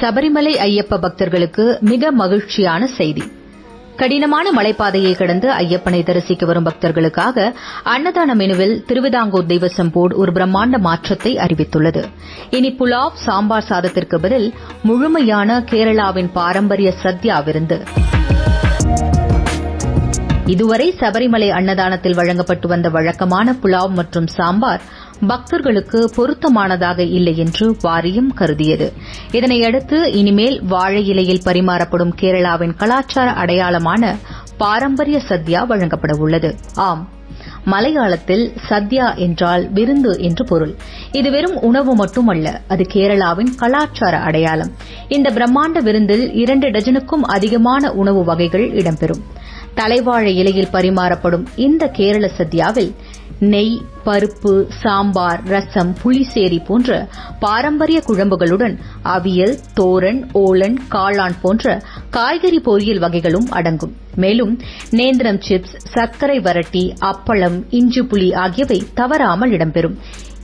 சபரிமலை ஐயப்ப பக்தர்களுக்கு மிக மகிழ்ச்சியான செய்தி. கடினமான மலைப்பாதையை கடந்து ஐயப்பனை தரிசிக்க வரும் பக்தர்களுக்காக அன்னதான மெனுவில் திருவிதாங்கூர் தெய்வசம் போர்டு ஒரு பிரம்மாண்ட மாற்றத்தை அறிவித்துள்ளது. இனி புலாவ் சாம்பார் சாதத்திற்கு பதில் முழுமையான கேரளாவின் பாரம்பரிய சத்யா விருந்து. இதுவரை சபரிமலை அன்னதானத்தில் வழங்கப்பட்டு வந்த வழக்கமான புலாவ் மற்றும் சாம்பார் பக்தர்களுக்கு பொருத்தமானதாக இல்லை என்று வாரியம் கருதியது. இதனையடுத்து இனிமேல் வாழை இலையில் பரிமாறப்படும் கேரளாவின் கலாச்சார அடையாளமான பாரம்பரிய சத்யா வழங்கப்பட உள்ளது. ஆம். மலையாளத்தில் சத்யா என்றால் விருந்து என்று பொருள். இது வெறும் உணவு மட்டுமல்ல அது கேரளாவின் கலாச்சார அடையாளம். இந்த பிரம்மாண்ட விருந்தில் இரண்டு டஜனுக்கும் அதிகமான உணவு வகைகள் இடம்பெறும். தலைவாழை இலையில் பரிமாறப்படும் இந்த கேரள சத்யாவில் நெய் பருப்பு சாம்பார் ரசம் புளிசேரி போன்ற பாரம்பரிய குழம்புகளுடன் அவியல் தோரன் ஓலன் காளான் போன்ற காய்கறி பொரியல் வகைகளும் அடங்கும். மேலும் நேந்திரம் சிப்ஸ் சர்க்கரை வரட்டி அப்பளம் இஞ்சி புளி ஆகியவை தவறாமல் இடம்பெறும்.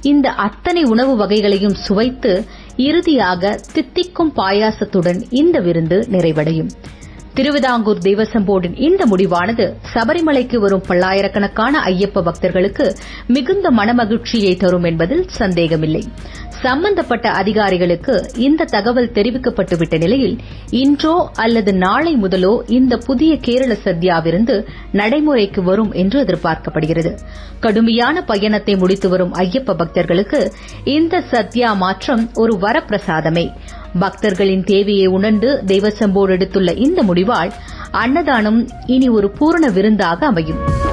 இந்த அத்தனை உணவு வகைகளையும் சுவைத்து இறுதியாக தித்திக்கும் பாயாசத்துடன் இந்த விருந்து நிறைவடையும். திருவிதாங்கூர் தேவசம் போர்டின் இந்த முடிவானது சபரிமலைக்கு வரும் பல்லாயிரக்கணக்கான ஐயப்ப பக்தர்களுக்கு மிகுந்த மனமகிழ்ச்சியை தரும் என்பதில் சந்தேகமில்லை. சம்பந்தப்பட்ட அதிகாரிகளுக்கு இந்த தகவல் தெரிவிக்கப்பட்டுவிட்ட நிலையில் இன்றோ அல்லது நாளை முதலோ இந்த புதிய கேரள சத்யாவிருந்து நடைமுறைக்கு வரும் என்று எதிர்பார்க்கப்படுகிறது. கடுமையான பயணத்தை முடித்து வரும் ஐயப்ப பக்தர்களுக்கு இந்த சத்யா மாற்றம் ஒரு வரப்பிரசாதமே. பக்தர்களின் தேவையை உணர்ந்து தேவசம்போடு எடுத்துள்ள இந்த முடிவால் அன்னதானம் இனி ஒரு பூரண விருந்தாக அமையும்.